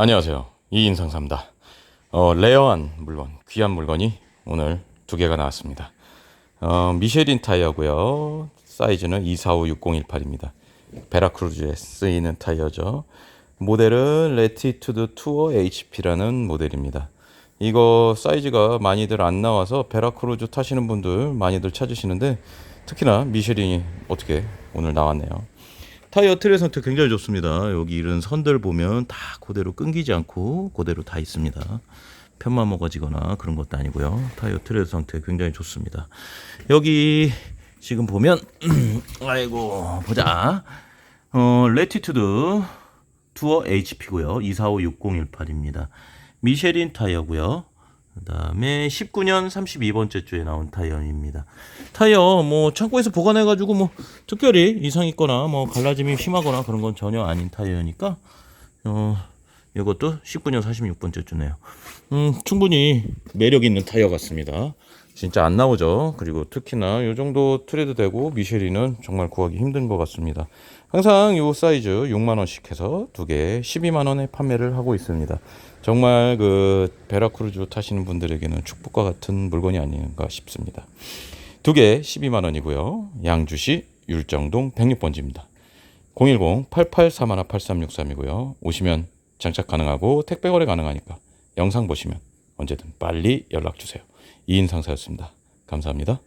안녕하세요. 이인상사입니다. 어, 레어한 물건, 귀한 물건이 오늘 두 개가 나왔습니다. 어, 미쉐린 타이어고요. 사이즈는 245601입니다. 베라크루즈에 쓰이는 타이어죠. 모델은 레티투드 투어 HP라는 모델입니다. 이거 사이즈가 많이들 안 나와서 베라크루즈 타시는 분들 많이들 찾으시는데 특히나 미쉐린이 어떻게 오늘 나왔네요. 타이어 트레 상태 굉장히 좋습니다. 여기 이런 선들 보면 다 그대로 끊기지 않고 그대로 다 있습니다. 편만 먹어지거나 그런 것도 아니고요. 타이어 트레 상태 굉장히 좋습니다. 여기 지금 보면 아이고 보자. 어 레티튜드 투어 HP고요. 245601입니다. 미쉐린 타이어고요. 그 다음에 19년 32번째 주에 나온 타이어입니다. 타이어 뭐 창고에서 보관해 가지고 뭐 특별히 이상 있거나 뭐 갈라짐이 심하거나 그런 건 전혀 아닌 타이어니까 어 이것도 19년 46번째 주네요. 음 충분히 매력 있는 타이어 같습니다. 진짜 안 나오죠. 그리고 특히나 이 정도 트레드 되고 미쉐린은 정말 구하기 힘든 것 같습니다. 항상 이 사이즈 6만 원씩 해서 두 개 12만 원에 판매를 하고 있습니다. 정말 그 베라크루즈 타시는 분들에게는 축복과 같은 물건이 아닌가 싶습니다. 두 개 12만 원이고요. 양주시 율정동 106번지입니다. 010-8831-8363이고요. 오시면 장착 가능하고 택배 거래 가능하니까 영상 보시면 언제든 빨리 연락 주세요. 이인 상사였습니다. 감사합니다.